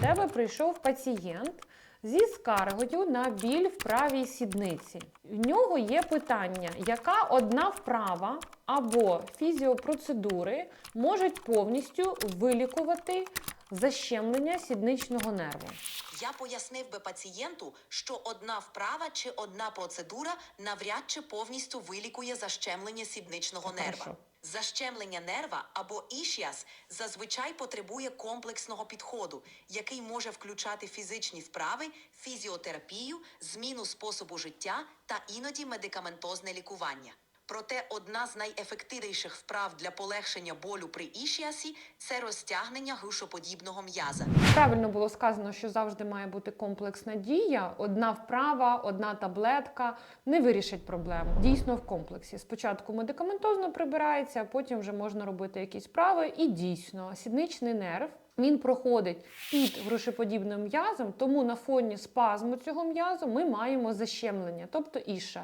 тебе прийшов пацієнт зі скаргою на біль в правій сідниці. В нього є питання, яка одна вправа або фізіопроцедури можуть повністю вилікувати защемлення сідничного нерву. Я пояснив би пацієнту, що одна вправа чи одна процедура навряд чи повністю вилікує защемлення сідничного нерва. Защемлення нерва або ішіас зазвичай потребує комплексного підходу, який може включати фізичні вправи, фізіотерапію, зміну способу життя та іноді медикаментозне лікування. Проте одна з найефективніших вправ для полегшення болю при ішіасі це розтягнення грушоподібного м'яза. Правильно було сказано, що завжди має бути комплексна дія. Одна вправа, одна таблетка не вирішить проблему. Дійсно в комплексі. Спочатку медикаментозно прибирається, а потім вже можна робити якісь вправи. І дійсно, сідничний нерв. Він проходить під грушеподібним м'язом, тому на фоні спазму цього м'язу ми маємо защемлення, тобто ішас.